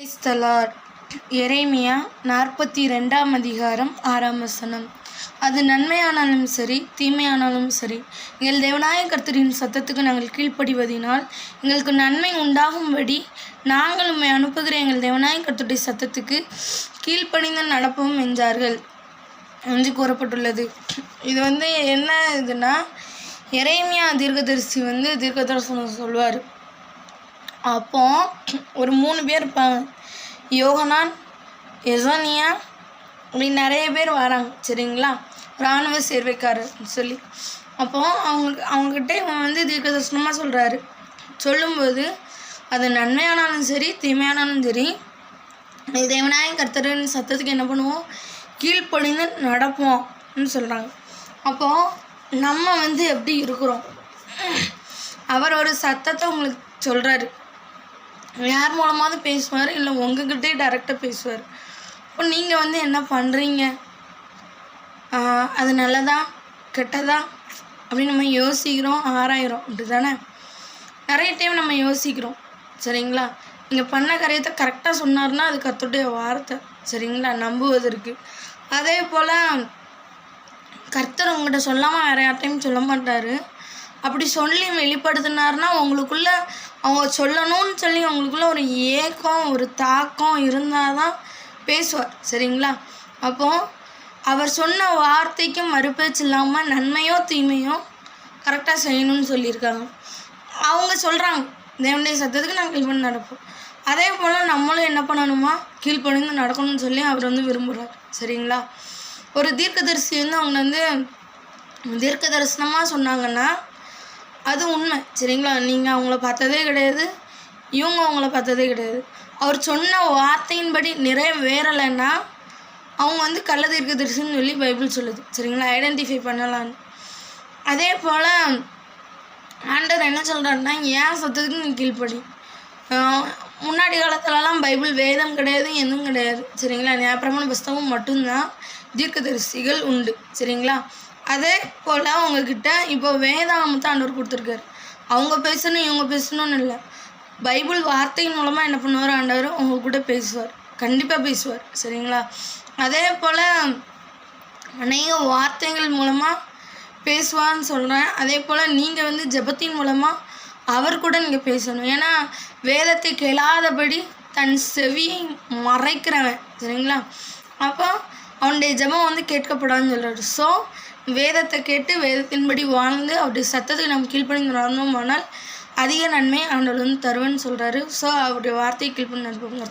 கிரைஸ்தலார் எரேமியா நாற்பத்தி ரெண்டாம் அதிகாரம் ஆறாம் வசனம். அது நன்மையானாலும் சரி தீமையானாலும் சரி எங்கள் தேவனாய கர்த்தரின் சத்தத்துக்கு நாங்கள் கீழ்ப்படிவதினால் எங்களுக்கு நன்மை உண்டாகும்படி நாங்கள் உம்மை அனுப்புகிற எங்கள் தேவநாயக கர்த்தருடைய சத்தத்துக்கு கீழ்ப்படிந்து நடப்போம் என்றார்கள் என்று கூறப்பட்டுள்ளது. இது வந்து என்ன இதுன்னா எரேமியா தீர்க்கதரிசி வந்து தீர்க்கதரிசனம் சொல்வார். அப்போ ஒரு மூணு பேர் இருப்பாங்க. யோகனான் எசோனியா இப்படி நிறைய பேர் வராங்க சரிங்களா? இராணுவ சேர்வைக்காரர் சொல்லி. அப்போ அவங்க அவங்கக்கிட்ட இவன் வந்து தீர்க்கதரிசனமாக சொல்கிறாரு சொல்லும்போது அது நன்மையானாலும் சரி தீமையானாலும் சரி இது தேவனாய கர்த்தரின் சத்தத்துக்கு என்ன பண்ணுவோம்? கீழ்ப்படிந்து நடப்போம்னு சொல்கிறாங்க அப்போது நம்ம வந்து எப்படி இருக்கிறோம்? அவர் ஒரு சத்தத்தை உங்களுக்கு சொல்கிறாரு யார் மூலமாவது பேசுவார் இல்லை உங்ககிட்டே டைரெக்டாக பேசுவார். இப்போ நீங்கள் வந்து என்ன பண்ணுறீங்க அது நல்லதா? கெட்டதா? அப்படின்னு நம்ம யோசிக்கிறோம் ஆராயிரோம் அப்படி தானே நிறைய டைம் நம்ம யோசிக்கிறோம். சரிங்களா? நீங்கள் பண்ண காரியத்தை கரெக்டாக சொன்னார்னா அது கத்துடைய வார்த்தை. சரிங்களா? நம்புவதற்கு. அதே போல் கர்த்தர் உங்கள்கிட்ட சொல்லாமல் வேறு யார்ட்டையும் சொல்ல மாட்டார். அப்படி சொல்லி வெளிப்படுத்தினார்னா உங்களுக்குள்ள அவங்க சொல்லணும்னு சொல்லி உங்களுக்குள்ள ஒரு ஏக்கம் ஒரு தாக்கம் இருந்தால் தான் பேசுவார். சரிங்களா? அப்போ அவர் சொன்ன வார்த்தைக்கு மறுபேச்சு இல்லாமல் நன்மையோ தீமையோ கரெக்டாக செய்யணும்னு சொல்லியிருக்காங்க. அவங்க சொல்கிறாங்க தேவனுடைய சத்தத்துக்கு நாங்கள் கீழ்ப்பணி நடப்போம். அதே போல் நம்மளும் என்ன பண்ணணுமா? கீழ்ப்பணிந்து நடக்கணும்னு சொல்லி அவர் வந்து விரும்புகிறார் சரிங்களா? ஒரு தீர்க்கதரிசி வந்து அவங்க வந்து தீர்க்க தரிசனமாக சொன்னாங்கன்னா அது உண்மை. சரிங்களா? நீங்கள் அவங்கள பார்த்ததே கிடையாது. இவங்க அவங்கள பார்த்ததே கிடையாது. அவர் சொன்ன வார்த்தையின்படி நிறைவேறலைன்னா அவங்க வந்து கள்ள தீர்க்க தீர்க்கதரிசின்னு சொல்லி பைபிள் சொல்லுது. சரிங்களா? ஐடென்டிஃபை பண்ணலான்னு. அதே போல் ஆண்டர் என்ன சொல்கிறாருன்னா ஏன் சத்தத்துக்கு நீ கீழ்ப்படி? முன்னாடி காலத்துலலாம் பைபிள் வேதம் கிடையாது எதுவும் கிடையாது. சரிங்களா? ஞாபகமான புஸ்தகம் மட்டும்தான் தீர்க்க தரிசிகள் உண்டு. சரிங்களா? அதே போல் அவங்கக்கிட்ட இப்போ வேதாமத்தை ஆண்டவர் கொடுத்துருக்காரு. அவங்க பேசணும் இவங்க பேசணும்னு இல்லை. பைபிள் வார்த்தையின் மூலமாக என்ன பண்ணுவார் ஆண்டவர்? உங்க கூட பேசுவார். கண்டிப்பாக பேசுவார். சரிங்களா? அதே போல் அநேக வார்த்தைகள் மூலமாக பேசுவான்னு சொல்கிறேன் அதே போல் நீங்கள் வந்து ஜெபத்தின் மூலமாக அவர் கூட நீங்கள் பேசணும். ஏன்னா வேதத்தை கேளாதபடி தன் செவியை மறைக்கிறவன். சரிங்களா? அப்போ அவனுடைய ஜெபம் வந்து கேட்கப்படாதுன்னு சொல்கிறாரு ஸோ வேதத்தை கேட்டு வேதத்தின்படி வாழ்ந்து அவருடைய சத்தத்துக்கு நம்ம கீழ்ப்பணிந்து நடந்தோமானால் அதிக நன்மை ஆண்டவர் வந்து தருவேன்னு சொல்கிறாரு ஸோ அவருடைய வார்த்தையை கீழ்ப்பணி நடப்போம்